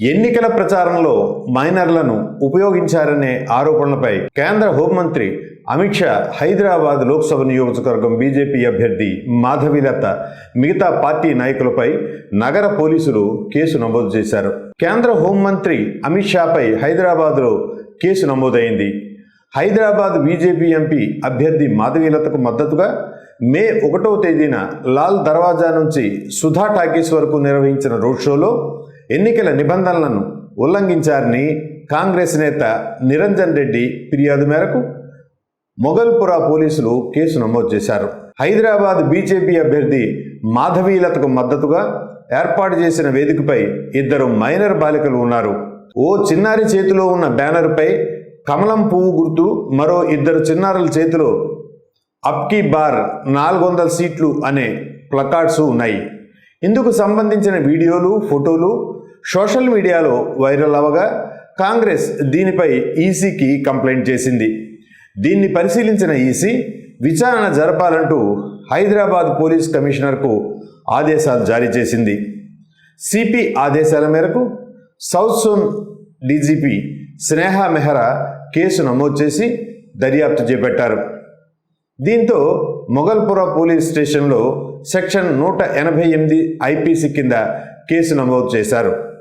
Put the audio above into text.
ఎన్నికల ప్రచారంలో మైనర్లను ఉపయోగించారనే ఆరోపణలపై కేంద్ర హోంమంత్రి అమిత్ షా హైదరాబాద్ లోక్సభ నియోజకవర్గం బీజేపీ అభ్యర్థి మాధవీలత మిగతా పార్టీ నాయకులపై నగర పోలీసులు కేసు నమోదు చేశారు. కేంద్ర హోంమంత్రి అమిత్ షాపై హైదరాబాద్లో కేసు నమోదైంది. హైదరాబాద్ బీజేపీ ఎంపీ అభ్యర్థి మాధవీలతకు మద్దతుగా మే ఒకటవ తేదీన లాల్ దర్వాజా నుంచి సుధా టాకీస్ వరకు నిర్వహించిన రోడ్ షోలో ఎన్నికల నిబంధనలను ఉల్లంఘించారని కాంగ్రెస్ నేత నిరంజన్ రెడ్డి ఫిర్యాదు మేరకు మొగల్పురా పోలీసులు కేసు నమోదు చేశారు. హైదరాబాద్ బీజేపీ అభ్యర్థి మాధవీలతకు మద్దతుగా ఏర్పాటు చేసిన వేదికపై ఇద్దరు మైనర్ బాలికలు ఉన్నారు. ఓ చిన్నారి చేతిలో ఉన్న బ్యానర్పై కమలం పువ్వు గుర్తు మరో ఇద్దరు చిన్నారుల చేతిలో అప్కీ బార్ నాలుగు వందల సీట్లు అనే ప్లకార్డ్స్ ఉన్నాయి. ఇందుకు సంబంధించిన వీడియోలు ఫోటోలు సోషల్ మీడియాలో వైరల్ అవగా కాంగ్రెస్ దీనిపై ఈసీకి కంప్లైంట్ చేసింది. దీన్ని పరిశీలించిన ఈసీ విచారణ జరపాలంటూ హైదరాబాద్ పోలీస్ కమిషనర్కు ఆదేశాలు జారీ చేసింది. సిపి ఆదేశాల మేరకు south zone DGP Sneha Mehra case నమోదు చేసి దర్యాప్తు చేపట్టారు. దీంతో మొగల్పుర పోలీస్ స్టేషన్లో సెక్షన్ నూట ఎనభై ఎనిమిది ఐపీసీ కింద కేసు నమోదు చేశారు.